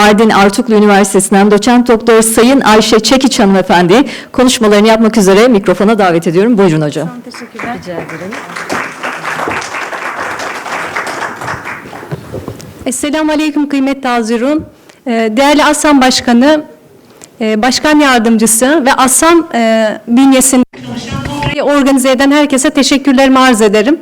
Mardin Artuklu Üniversitesi'nden doçent doktor Sayın Ayşe Çekiç hanımefendi konuşmalarını yapmak üzere mikrofona davet ediyorum. Buyurun hocam. Teşekkürler. Rica ederim. Esselamu Aleyküm kıymetli Hazirun. Ee, Değerli Aslan Başkanı, e, Başkan Yardımcısı ve Aslan e, bünyesinde organize eden herkese teşekkürlerimi arz ederim.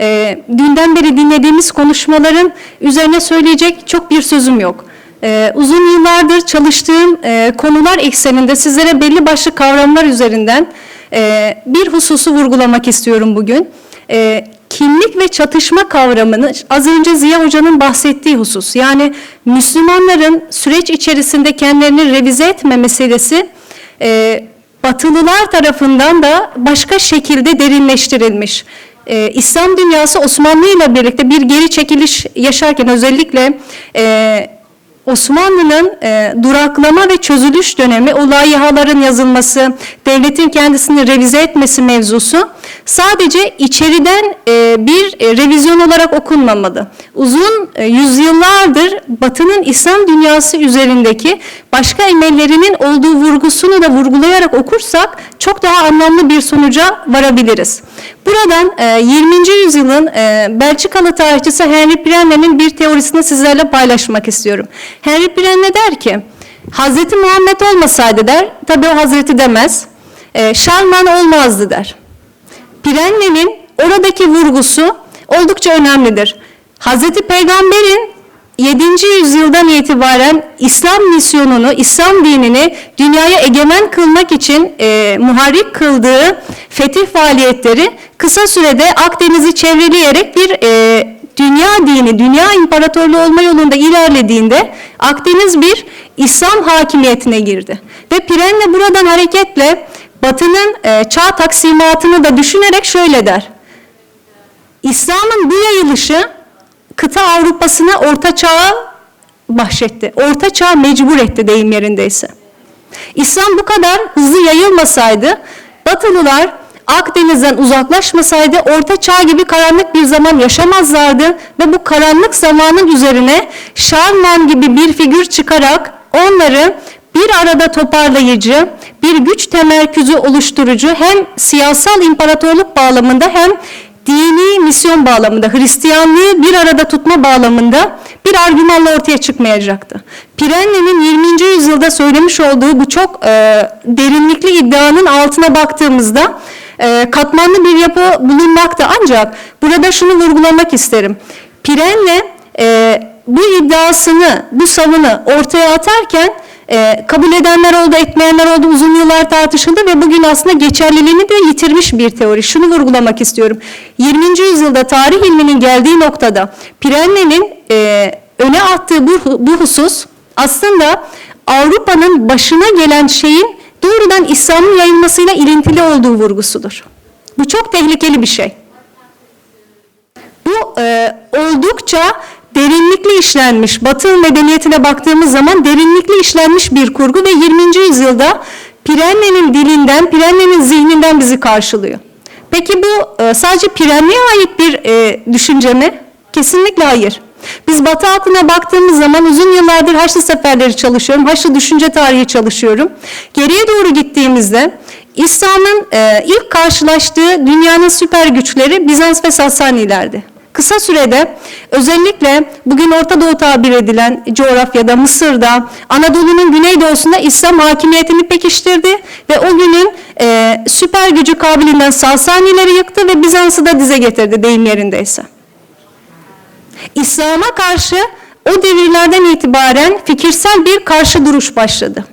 Ee, Dünden beri dinlediğimiz konuşmaların üzerine söyleyecek çok bir sözüm yok. Ee, Uzun yıllardır çalıştığım e, konular ekseninde sizlere belli başlı kavramlar üzerinden e, bir hususu vurgulamak istiyorum bugün. E, kimlik ve çatışma kavramını az önce Ziya Hoca'nın bahsettiği husus. Yani Müslümanların süreç içerisinde kendilerini revize etme meselesi e, Batılılar tarafından da başka şekilde derinleştirilmiş. E, İslam dünyası Osmanlı ile birlikte bir geri çekiliş yaşarken özellikle e, Osmanlı'nın e, duraklama ve çözülüş dönemi, o layihaların yazılması, devletin kendisini revize etmesi mevzusu sadece içeriden e, bir e, revizyon olarak okunmamalı. Uzun e, yüzyıllardır Batı'nın İslam dünyası üzerindeki başka emellerinin olduğu vurgusunu da vurgulayarak okursak çok daha anlamlı bir sonuca varabiliriz. Buradan e, 20. yüzyılın e, Belçikalı tarihçisi Henry Pirelli'nin bir teorisini sizlerle paylaşmak istiyorum. Henry Pirelli der ki, Hazreti Muhammed olmasaydı der, tabi o Hazreti demez, e, Şarman olmazdı der. Pirelli'nin oradaki vurgusu oldukça önemlidir. Hazreti Peygamber'in 7. yüzyıldan itibaren İslam misyonunu, İslam dinini dünyaya egemen kılmak için e, muharrik kıldığı fetih faaliyetleri kısa sürede Akdeniz'i çevreleyerek bir e, dünya dini, dünya imparatorluğu olma yolunda ilerlediğinde Akdeniz bir İslam hakimiyetine girdi. Ve Pirelli buradan hareketle Batı'nın e, çağ taksimatını da düşünerek şöyle der. İslam'ın bu yayılışı kıta Avrupa'sına orta çağı bahşetti. Orta çağ mecbur etti deyim yerindeyse. İslam bu kadar hızlı yayılmasaydı Batılılar Akdeniz'den uzaklaşmasaydı orta çağ gibi karanlık bir zaman yaşamazlardı ve bu karanlık zamanın üzerine Şarman gibi bir figür çıkarak onları bir arada toparlayıcı, bir güç temerküzü oluşturucu hem siyasal imparatorluk bağlamında hem dini misyon bağlamında, Hristiyanlığı bir arada tutma bağlamında bir argümanla ortaya çıkmayacaktı. Pirelli'nin 20. yüzyılda söylemiş olduğu bu çok e, derinlikli iddianın altına baktığımızda e, katmanlı bir yapı bulunmakta. Ancak burada şunu vurgulamak isterim. Pirelli e, bu iddiasını, bu savını ortaya atarken e, kabul edenler oldu, etmeyenler oldu, uzun yıllar tartışıldı ve bugün aslında geçerliliğini de yitirmiş bir teori. Şunu vurgulamak istiyorum. 20. yüzyılda tarih ilminin geldiği noktada Pirelli'nin e, öne attığı bu, bu husus aslında Avrupa'nın başına gelen şeyin doğrudan İslam'ın yayılmasıyla ilintili olduğu vurgusudur. Bu çok tehlikeli bir şey. Bu e, oldukça derinlikli işlenmiş, Batı medeniyetine baktığımız zaman derinlikli işlenmiş bir kurgu ve 20. yüzyılda Pirelli'nin dilinden, Pirelli'nin zihninden bizi karşılıyor. Peki bu e, sadece Pirelli'ye ait bir e, düşünce mi? Kesinlikle hayır. Biz Batı aklına baktığımız zaman uzun yıllardır Haçlı seferleri çalışıyorum, Haçlı düşünce tarihi çalışıyorum. Geriye doğru gittiğimizde İslam'ın e, ilk karşılaştığı dünyanın süper güçleri Bizans ve Sasanilerdi. Kısa sürede özellikle bugün Orta Doğu tabir edilen coğrafyada Mısır'da Anadolu'nun güneydoğusunda İslam hakimiyetini pekiştirdi ve o günün e, süper gücü kabilinden Sasanileri yıktı ve Bizans'ı da dize getirdi deyim yerindeyse. İslam'a karşı o devirlerden itibaren fikirsel bir karşı duruş başladı.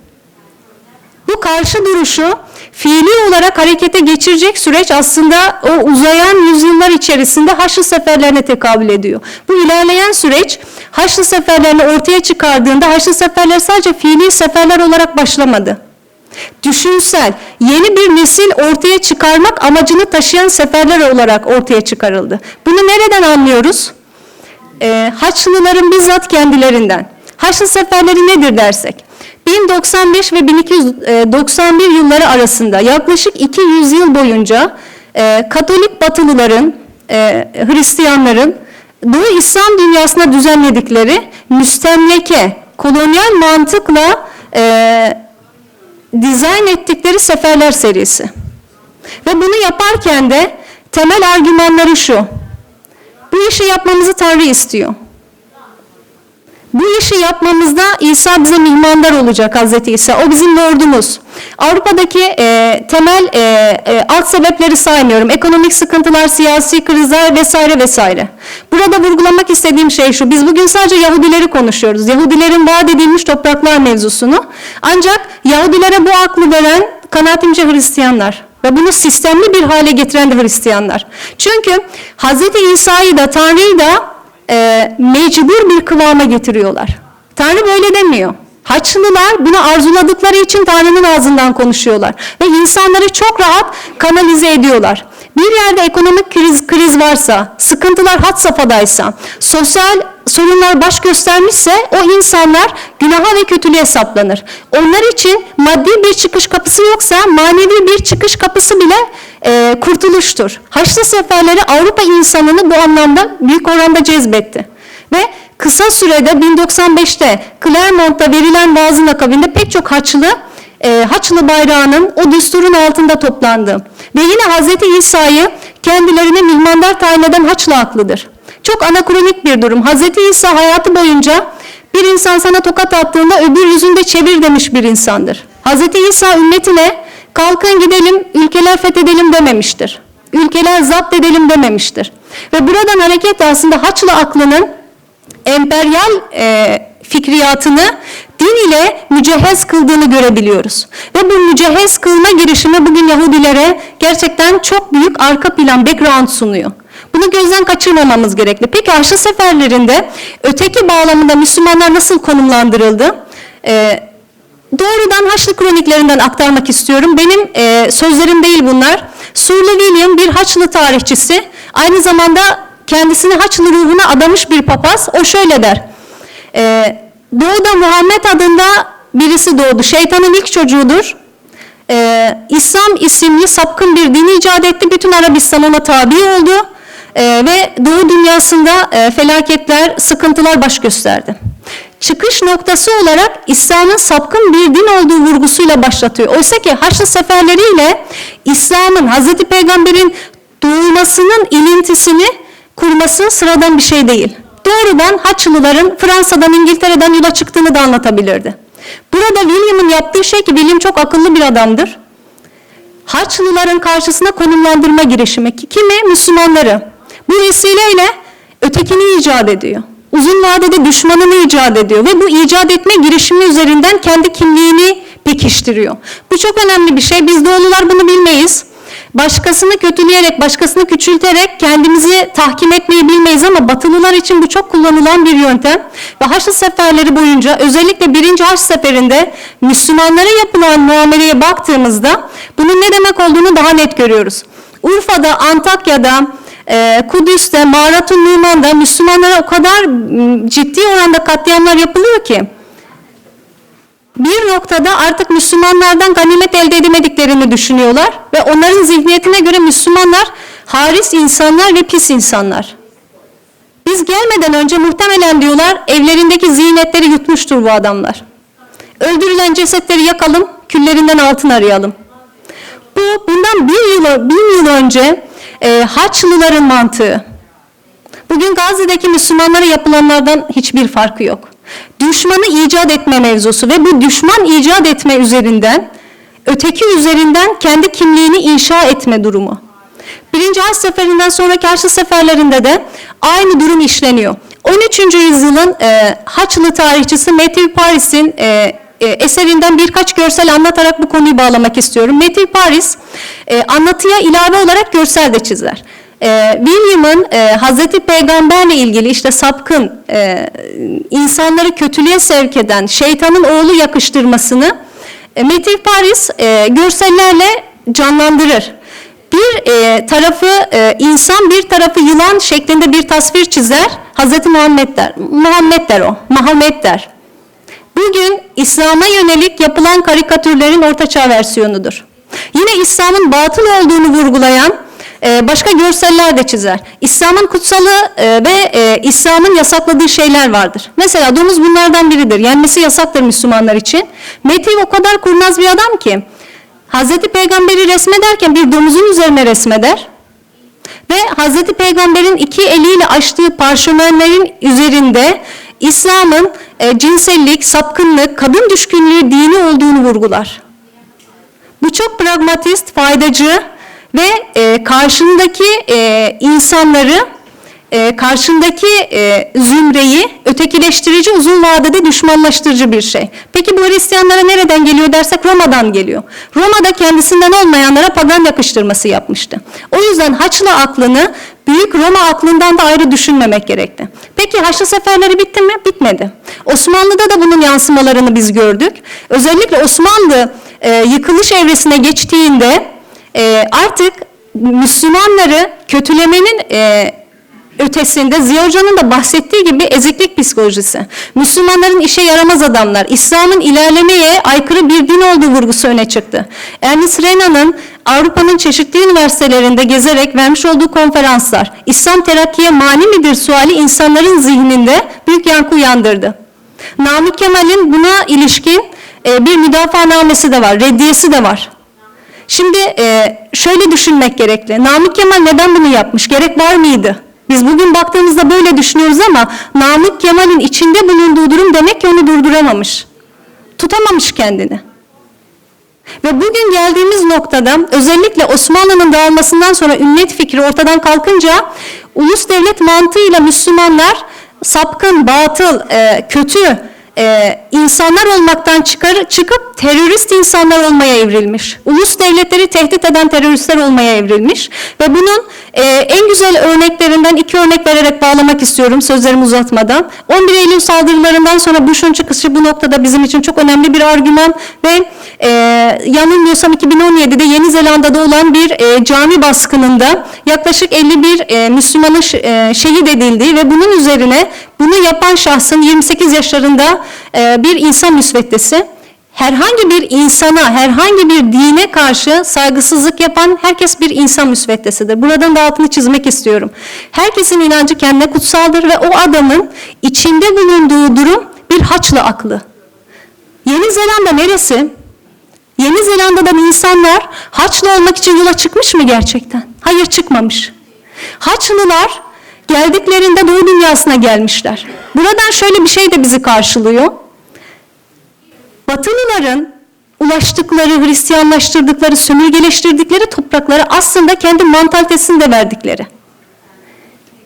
Bu karşı duruşu fiili olarak harekete geçirecek süreç aslında o uzayan yüzyıllar içerisinde Haçlı seferlerine tekabül ediyor. Bu ilerleyen süreç Haçlı seferlerini ortaya çıkardığında Haçlı seferler sadece fiili seferler olarak başlamadı. Düşünsel, yeni bir nesil ortaya çıkarmak amacını taşıyan seferler olarak ortaya çıkarıldı. Bunu nereden anlıyoruz? Ee, Haçlıların bizzat kendilerinden. Haçlı seferleri nedir dersek? 1095 ve 1291 yılları arasında yaklaşık 200 yıl boyunca e, Katolik Batılıların, e, Hristiyanların Doğu İslam dünyasına düzenledikleri müstemleke kolonyal mantıkla e, dizayn ettikleri seferler serisi. Ve bunu yaparken de temel argümanları şu. Bu işi yapmamızı Tanrı istiyor. Bu işi yapmamızda İsa bize mihmandar olacak Hazreti İsa. O bizim lordumuz. Avrupa'daki e, temel e, e, alt sebepleri saymıyorum. Ekonomik sıkıntılar, siyasi krizler vesaire vesaire. Burada vurgulamak istediğim şey şu. Biz bugün sadece Yahudileri konuşuyoruz. Yahudilerin vaat edilmiş topraklar mevzusunu. Ancak Yahudilere bu aklı veren kanaatimce Hristiyanlar. Ve bunu sistemli bir hale getiren de Hristiyanlar. Çünkü Hazreti İsa'yı da Tanrı'yı da e, mecbur bir kıvama getiriyorlar. Tanrı böyle demiyor. Haçlılar bunu arzuladıkları için Tanrı'nın ağzından konuşuyorlar. Ve insanları çok rahat kanalize ediyorlar. Bir yerde ekonomik kriz, kriz varsa, sıkıntılar had safhadaysa, sosyal sorunlar baş göstermişse o insanlar günaha ve kötülüğe saplanır. Onlar için maddi bir çıkış kapısı yoksa manevi bir çıkış kapısı bile e, kurtuluştur. Haçlı seferleri Avrupa insanını bu anlamda büyük oranda cezbetti. Ve kısa sürede 1095'te Clermont'ta verilen vaazın akabinde pek çok Haçlı e, Haçlı bayrağının o düsturun altında toplandı. Ve yine Hazreti İsa'yı kendilerine mihmandar tayin eden Haçlı aklıdır. Çok anakronik bir durum. Hazreti İsa hayatı boyunca bir insan sana tokat attığında öbür yüzünde çevir demiş bir insandır. Hazreti İsa ümmetine kalkın gidelim ülkeler fethedelim dememiştir. Ülkeler zapt edelim dememiştir. Ve buradan hareketle aslında Haçlı aklının emperyal e, fikriyatını din ile mücehhez kıldığını görebiliyoruz. Ve bu mücehhez kılma girişimi bugün Yahudilere gerçekten çok büyük arka plan, background sunuyor. Bunu gözden kaçırmamamız gerekli. Peki Haçlı seferlerinde öteki bağlamında Müslümanlar nasıl konumlandırıldı? Ee, doğrudan Haçlı kroniklerinden aktarmak istiyorum. Benim e, sözlerim değil bunlar. Surlu William bir Haçlı tarihçisi. Aynı zamanda kendisini Haçlı ruhuna adamış bir papaz. O şöyle der. Ee, doğuda Muhammed adında birisi doğdu. Şeytanın ilk çocuğudur. Ee, İslam isimli sapkın bir din icat etti. Bütün Arabistan ona tabi oldu. Ee, ve Doğu dünyasında e, felaketler, sıkıntılar baş gösterdi. Çıkış noktası olarak İslam'ın sapkın bir din olduğu vurgusuyla başlatıyor. Oysa ki Haçlı seferleriyle İslam'ın, Hazreti Peygamber'in doğmasının ilintisini kurması sıradan bir şey değil. Doğrudan Haçlıların Fransa'dan, İngiltere'den yola çıktığını da anlatabilirdi. Burada William'ın yaptığı şey ki William çok akıllı bir adamdır. Haçlıların karşısına konumlandırma girişimi. Kimi? Müslümanları. Bu vesileyle ötekini icat ediyor. Uzun vadede düşmanını icat ediyor ve bu icat etme girişimi üzerinden kendi kimliğini pekiştiriyor. Bu çok önemli bir şey. Biz doğulular bunu bilmeyiz. Başkasını kötüleyerek, başkasını küçülterek kendimizi tahkim etmeyi bilmeyiz ama Batılılar için bu çok kullanılan bir yöntem. Ve Haçlı seferleri boyunca özellikle birinci Haç seferinde Müslümanlara yapılan muameleye baktığımızda bunun ne demek olduğunu daha net görüyoruz. Urfa'da, Antakya'da, e, Kudüs'te, Mağaratun Numan'da Müslümanlara o kadar ciddi oranda katliamlar yapılıyor ki bir noktada artık Müslümanlardan ganimet elde edemediklerini düşünüyorlar ve onların zihniyetine göre Müslümanlar haris insanlar ve pis insanlar. Biz gelmeden önce muhtemelen diyorlar evlerindeki ziynetleri yutmuştur bu adamlar. Öldürülen cesetleri yakalım, küllerinden altın arayalım. Bu bundan bir yıl, bin yıl önce e, Haçlıların mantığı. Bugün Gazze'deki Müslümanlara yapılanlardan hiçbir farkı yok. Düşmanı icat etme mevzusu ve bu düşman icat etme üzerinden, öteki üzerinden kendi kimliğini inşa etme durumu. Birinci Haç Seferinden sonraki Haçlı seferlerinde de aynı durum işleniyor. 13. yüzyılın e, Haçlı tarihçisi Matthew Paris'in e, e, eserinden birkaç görsel anlatarak bu konuyu bağlamak istiyorum. Matthew Paris e, anlatıya ilave olarak görsel de çizer. E, William'ın e, Hazreti Peygamberle ilgili işte sapkın, e, insanları kötülüğe sevk eden şeytanın oğlu yakıştırmasını e, Matthew Paris e, görsellerle canlandırır. Bir e, tarafı e, insan, bir tarafı yılan şeklinde bir tasvir çizer. Hazreti Muhammed der. Muhammed der o. Muhammed der. Bugün İslam'a yönelik yapılan karikatürlerin ortaçağ versiyonudur. Yine İslam'ın batıl olduğunu vurgulayan e, başka görseller de çizer. İslam'ın kutsalı e, ve e, İslam'ın yasakladığı şeyler vardır. Mesela domuz bunlardan biridir. Yenmesi yasaktır Müslümanlar için. Metin o kadar kurnaz bir adam ki Hazreti Peygamber'i resmederken bir domuzun üzerine resmeder. Ve Hazreti Peygamber'in iki eliyle açtığı parşömenlerin üzerinde İslam'ın e, cinsellik, sapkınlık, kadın düşkünlüğü dini olduğunu vurgular. Bu çok pragmatist, faydacı ve e, karşındaki e, insanları, e, karşındaki e, zümreyi ötekileştirici, uzun vadede düşmanlaştırıcı bir şey. Peki bu Hristiyanlara nereden geliyor dersek Roma'dan geliyor. Roma'da kendisinden olmayanlara pagan yakıştırması yapmıştı. O yüzden Haçlı aklını Büyük Roma aklından da ayrı düşünmemek gerekti. Peki Haçlı seferleri bitti mi? Bitmedi. Osmanlı'da da bunun yansımalarını biz gördük. Özellikle Osmanlı e, yıkılış evresine geçtiğinde e, artık Müslümanları kötülemenin e, ötesinde Ziya Hoca'nın da bahsettiği gibi eziklik psikolojisi. Müslümanların işe yaramaz adamlar, İslam'ın ilerlemeye aykırı bir din olduğu vurgusu öne çıktı. Ernest Renan'ın Avrupa'nın çeşitli üniversitelerinde gezerek vermiş olduğu konferanslar, İslam terakkiye mani midir suali insanların zihninde büyük yankı uyandırdı. Namık Kemal'in buna ilişkin e, bir müdafaanamesi de var, reddiyesi de var. Şimdi e, şöyle düşünmek gerekli. Namık Kemal neden bunu yapmış? Gerek var mıydı? Biz bugün baktığımızda böyle düşünüyoruz ama Namık Kemal'in içinde bulunduğu durum demek ki onu durduramamış. Tutamamış kendini. Ve bugün geldiğimiz noktada özellikle Osmanlı'nın dağılmasından sonra ümmet fikri ortadan kalkınca ulus devlet mantığıyla Müslümanlar sapkın, batıl, e, kötü e, insanlar olmaktan çıkar, çıkıp terörist insanlar olmaya evrilmiş. Ulus devletleri tehdit eden teröristler olmaya evrilmiş. Ve bunun e, en güzel örneklerinden iki örnek vererek bağlamak istiyorum sözlerimi uzatmadan. 11 Eylül saldırılarından sonra Bush'un çıkışı bu noktada bizim için çok önemli bir argüman ve e, yanılmıyorsam 2017'de Yeni Zelanda'da olan bir e, cami baskınında yaklaşık 51 e, Müslümanın e, şehit edildiği ve bunun üzerine bunu yapan şahsın 28 yaşlarında e, bir insan müsveddesi herhangi bir insana, herhangi bir dine karşı saygısızlık yapan herkes bir insan müsveddesidir. Buradan da altını çizmek istiyorum. Herkesin inancı kendine kutsaldır ve o adamın içinde bulunduğu durum bir haçlı aklı. Yeni Zelanda neresi? Yeni Zelanda'dan insanlar Haçlı olmak için yola çıkmış mı gerçekten? Hayır çıkmamış. Haçlılar geldiklerinde Doğu dünyasına gelmişler. Buradan şöyle bir şey de bizi karşılıyor. Batılıların ulaştıkları, Hristiyanlaştırdıkları, sömürgeleştirdikleri toprakları aslında kendi mantalitesini de verdikleri.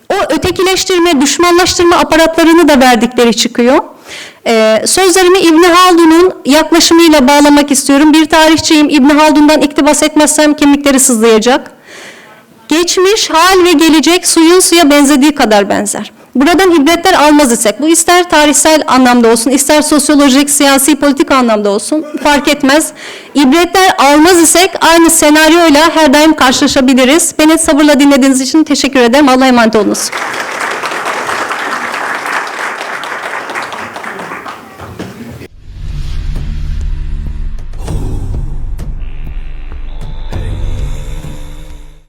O ötekileştirme, düşmanlaştırma aparatlarını da verdikleri çıkıyor. Ee, sözlerimi İbni Haldun'un yaklaşımıyla bağlamak istiyorum. Bir tarihçiyim. İbni Haldun'dan iktibas etmezsem kemikleri sızlayacak. Geçmiş, hal ve gelecek suyun suya benzediği kadar benzer. Buradan ibretler almaz isek, bu ister tarihsel anlamda olsun, ister sosyolojik, siyasi, politik anlamda olsun fark etmez. İbretler almaz isek aynı senaryoyla her daim karşılaşabiliriz. Beni sabırla dinlediğiniz için teşekkür ederim. Allah'a emanet olunuz.